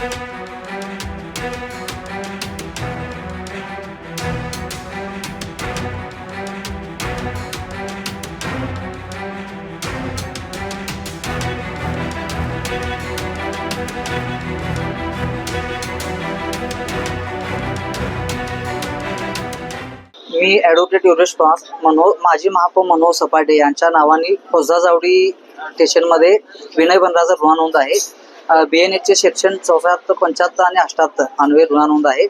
मी advocate Yogesh pass मनो माजी महापौर मनोज सपाटे यांच्या नावाने फौजाजावडी स्टेशनमध्ये विनय बनराचा गुन्हा नोंद आहे. बी एन एचचे सेक्शन चौऱ्याहत्तर पंच्याहत्तर आणि अठ्याहत्तर अन्वय गुन्हा नोंद आहे.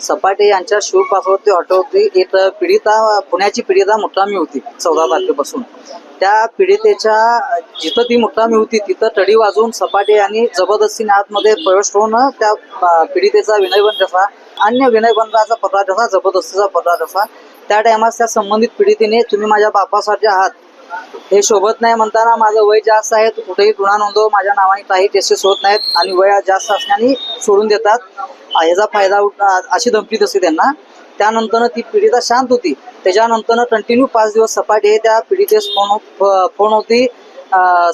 सपाटे यांच्या शिवपासवरती हॉटेलवरती एक पीडिता पुण्याची पीडिता मुक्कामी होती चौदा तारखेपासून. त्या पीडितेच्या जिथं ती मुक्कामी होती तिथं टडी वाजवून सपाटे यांनी जबरदस्तीने आतमध्ये प्रवेश होऊन त्या पीडितेचा विनयबंद कसा अन्य विनयबंधाचा पत्रा कसा जबरदस्तीचा पत्रा कसा त्या टायमास त्या संबंधित पीडितेने तुम्ही माझ्या बापासारखे आहात. हे शोभत नाही म्हणताना माझं वय जास्त आहे कुठेही गुन्हा नोंदव माझ्या नावाने काही टेस्टेस होत नाहीत आणि वय जास्त असल्याने सोडून देतात. ह्याचा फायदा अशी धमकी असते त्यांना. त्यानंतर ती पीडिता शांत होती. त्याच्यानंतर कंटिन्यू पाच दिवस सपाटी आहे त्या पीडितेस फोन फोन होती.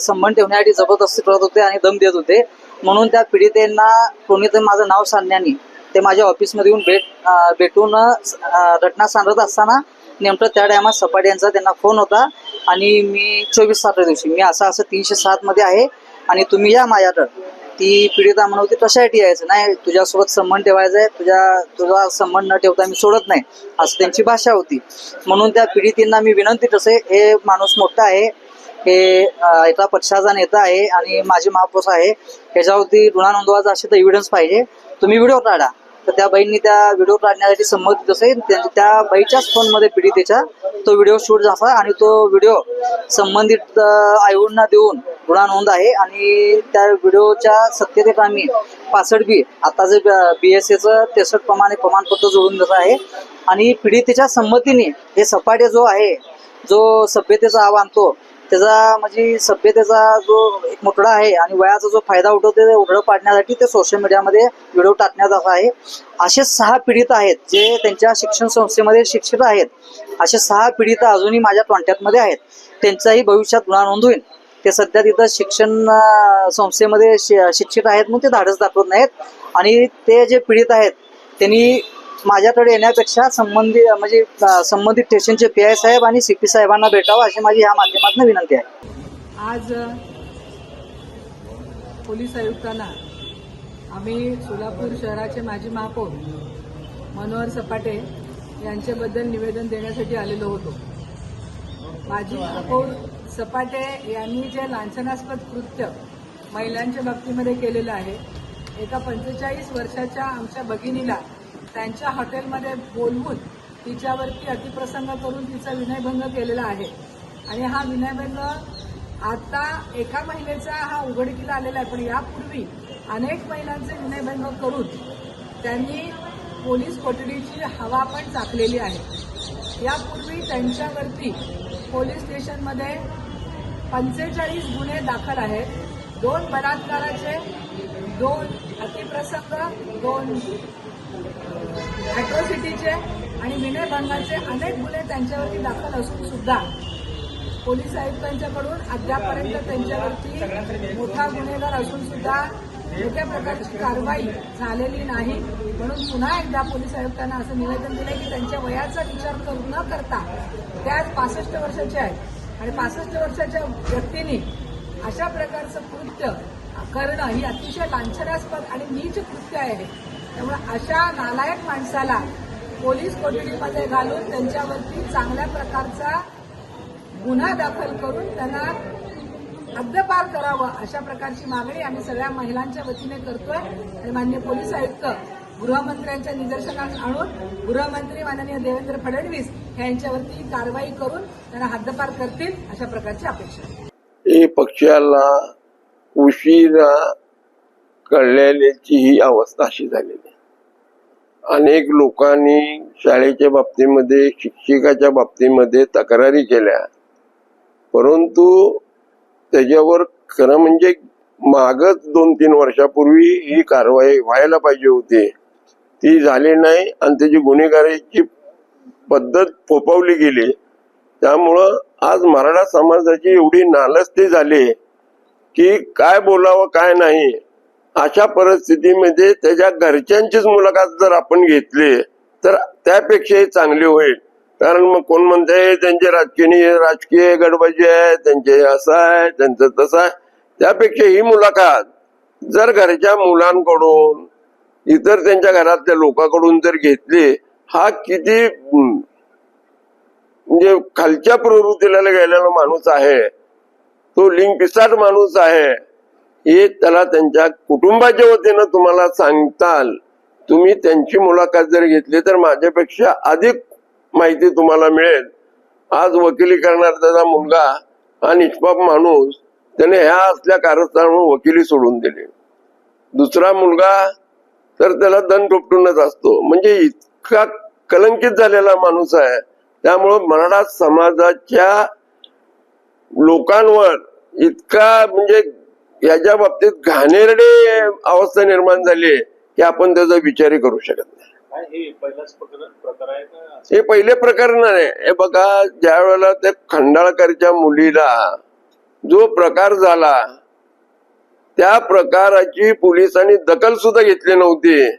संबंध ठेवण्यासाठी जबरदस्ती करत होते आणि दम देत होते. म्हणून त्या पीडितेंना कोणीतरी माझं नाव सांगण्याने ते माझ्या ऑफिसमध्ये येऊन भेट भेटून रटना घटना सांगत असताना नेमकं त्या टायमात सपाट यांचा त्यांना फोन होता. आणि मी चोवीस सातव्या दिवशी मी असं असं तीनशे सातमध्ये आहे आणि तुम्ही या माझ्याकडं. ती पीडिता म्हणवती होती कशासाठी यायचं नाही. तुझ्यासोबत संबंध ठेवायचा आहे तुझ्या तुझा संबंध न ठेवता मी सोडत नाही असं त्यांची भाषा होती. म्हणून त्या पीडितींना मी विनंती तसे हे माणूस मोठा आहे हे एका पक्षाचा नेता आहे आणि माझी महापुरुष आहे. ह्याच्यावरती गुन्हा नोंदवायचा असे तर एव्हिडन्स पाहिजे. तुम्ही व्हिडिओ काढा तर त्या बाईंनी त्या व्हिडिओ काढण्यासाठी संमती असेल. त्या बाईच्याच फोनमध्ये पीडितेच्या तो व्हिडिओ शूट झाला आणि तो व्हिडिओ संबंधित अं, आईवडींना देऊन गुन्हा नोंद आहे आणि त्या व्हिडिओच्या सत्यतेत आम्ही पासष्ट बी आता जे बी एस एचं तेसष्ट प्रमाणे प्रमाणपत्र जोडून देत आहे. आणि पीडितेच्या संमतीने हे सपाटे जो आहे जो सभ्यतेचा आव आणतो त्याचा म्हणजे सभ्यतेचा जो एक मुठडा आहे आणि वयाचा जो फायदा उठवतो ते उघडं पाडण्यासाठी ते सोशल मीडियामध्ये व्हिडिओ टाकण्यात आला आहे. असे सहा पीडित आहेत जे त्यांच्या शिक्षण संस्थेमध्ये शिक्षित आहेत. असे सहा पीडित अजूनही माझ्या कॉन्टॅक्टमध्ये आहेत. त्यांचाही भविष्यात गुन्हा नोंद होईल ते सध्या तिथं शिक्षण संस्थेमध्ये शि- शिक्षित आहेत म्हणून ते धाडस दाखवत नाहीत. आणि ते जे पीडित आहेत त्यांनी माझ्याकडे येण्यापेक्षा संबंधित म्हणजे संबंधित स्टेशनचे पी आय साहेब आणि सी पी साहेबांना भेटावं अशी माझी या माध्यमातून विनंती आहे. आज पोलीस आयुक्तांना आम्ही सोलापूर शहराचे माजी महापौर मनोहर सपाटे यांच्याबद्दल निवेदन देण्यासाठी आलेलो होतो. माजी महापौर सपाटे यांनी जे लांछनास्पद कृत्य महिलांच्या बाबतीमध्ये केलेलं आहे एका पंचेचाळीस वर्षाच्या आमच्या भगिनीला त्यांच्या हॉटेलमध्ये बोलवून तिच्यावरती अतिप्रसंग करून तिचा विनयभंग केलेला आहे. आणि हा विनयभंग आता एका महिलेचा हा उघडकीला आलेला आहे. पण यापूर्वी अनेक महिलांचे विनयभंग करून त्यांनी पोलीस कोठडीची हवा पण चाकलेली आहे. यापूर्वी त्यांच्यावरती पोलीस स्टेशनमध्ये पंचेचाळीस गुन्हे दाखल आहेत. दोन बलात्काराचे दोन अतिप्रसंग दोन अॅट्रॉसिटीचे आणि विनयभंगाचे अनेक गुन्हे त्यांच्यावरती दाखल असून सुद्धा पोलीस आयुक्तांच्याकडून अद्यापर्यंत त्यांच्यावरती मोठा गुन्हेगार असून सुद्धा मोठ्या प्रकारची कारवाई झालेली नाही. म्हणून पुन्हा एकदा पोलीस आयुक्तांना असं निवेदन दिलं की त्यांच्या वयाचा विचार करू न करता त्या आज पासष्ट वर्षाचे आहेत. आणि पासष्ट वर्षाच्या व्यक्तींनी अशा प्रकारचं कृत्य करणं ही अतिशय लांछनास्पद आणि नीच कृत्य आहे त्यामुळे अशा नालायक माणसाला पोलीस कोठडीमध्ये घालून त्यांच्यावरती चांगल्या प्रकारचा गुन्हा दाखल करून त्यांना हद्दपार करावं अशा प्रकारची मागणी आम्ही सगळ्या महिलांच्या वतीने करतोय. आणि मान्य पोलीस आयुक्त गृहमंत्र्यांच्या निदर्शनास आणून गृहमंत्री माननीय देवेंद्र फडणवीस यांच्यावरती कारवाई करून त्यांना हद्दपार करतील अशा प्रकारची अपेक्षा आहे. पक्षाला उशिरा कळलेल्याची ही अवस्था अशी झालेली आहे. अनेक लोकांनी शाळेच्या बाबतीमध्ये शिक्षकाच्या बाबतीमध्ये तक्रारी केल्या. परंतु त्याच्यावर खरं म्हणजे मागच दोन तीन वर्षापूर्वी ही कारवाई व्हायला पाहिजे होती. ती झाली नाही आणि त्याची गुन्हेगारीची पद्धत फोपवली गेली. त्यामुळं आज मराठा समाजाची एवढी नालस्ती झाली की काय बोलावं काय नाही. अशा परिस्थितीमध्ये त्याच्या घरच्यांचीच मुलाखत जर आपण घेतली तर त्यापेक्षाही चांगली होईल. कारण मग कोण म्हणते त्यांचे राजकीय राजकीय गडबजी आहे त्यांचे असं आहे त्यांचं तसं आहे. त्यापेक्षा ही मुलाखत जर घरच्या मुलांकडून इतर त्यांच्या घरातल्या लोकांकडून जर घेतली हा किती म्हणजे खालच्या प्रवृत्तीला गेलेला माणूस आहे. तो लिंग पिसाट माणूस आहे. हे त्याला त्यांच्या कुटुंबाच्या वतीनं तुम्हाला सांगताल. तुम्ही त्यांची मुलाखत जर घेतली तर माझ्यापेक्षा अधिक माहिती तुम्हाला मिळेल. आज वकिली करणार त्याचा मुलगा हा निष्पाप माणूस त्याने ह्या असल्या कारस्थानावर वकिली सोडून दिली. दुसरा मुलगा तर त्याला दन ठोपटूनच असतो. म्हणजे इतका कलंकित झालेला माणूस आहे. त्यामुळं मराठा समाजाच्या लोकांवर इतका म्हणजे याच्या बाबतीत घाणेरडी अवस्था निर्माण झाली आहे की आपण त्याचा विचारही करू शकत नाही. हे? हे पहिले प्रकरण आहे हे बघा ज्या वेळेला त्या खंडाळकरच्या मुलीला जो प्रकार झाला त्या प्रकाराची पोलिसांनी दखल सुद्धा घेतली नव्हती.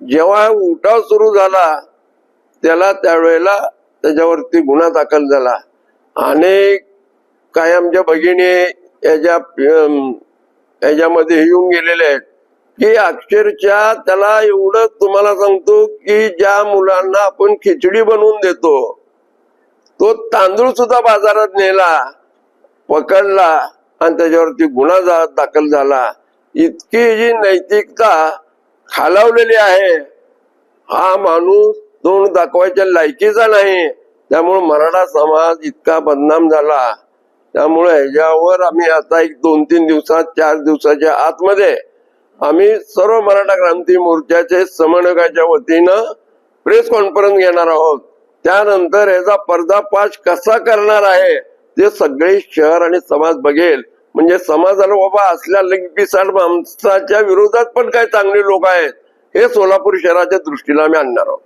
जेव्हा उठाव सुरू झाला त्याला त्यावेळेला त्याच्यावरती गुन्हा दाखल झाला. अनेक काय आमच्या भगिनी याच्या अं, याच्यामध्ये येऊन गेलेले आहेत. की अक्षरशः त्याला एवढं तुम्हाला सांगतो की ज्या मुलांना आपण खिचडी बनवून देतो तो तांदूळ सुद्धा बाजारात नेला पकडला आणि त्याच्यावरती गुन्हा जा- दाखल झाला. इतकी जी नैतिकता खालावलेली आहे हा माणूस तोंड दाखवायच्या लायकीचा नाही. त्यामुळे मराठा समाज इतका बदनाम झाला. त्यामुळे यावर आम्ही आता एक दोन तीन दिवसात चार दिवसाच्या आतमध्ये आम्ही सर्व मराठा क्रांती मोर्चाचे समन्वयकाच्या वतीनं प्रेस कॉन्फरन्स घेणार आहोत. त्यानंतर याचा पर्दापाश कसा करणार आहे ते सगळे शहर आणि समाज बघेल. म्हणजे समाजाला बाबा असल्या पिसाड माणसाच्या विरोधात पण काही चांगले लोक आहेत. हे सोलापूर शहराच्या दृष्टीला आम्ही आणणार आहोत.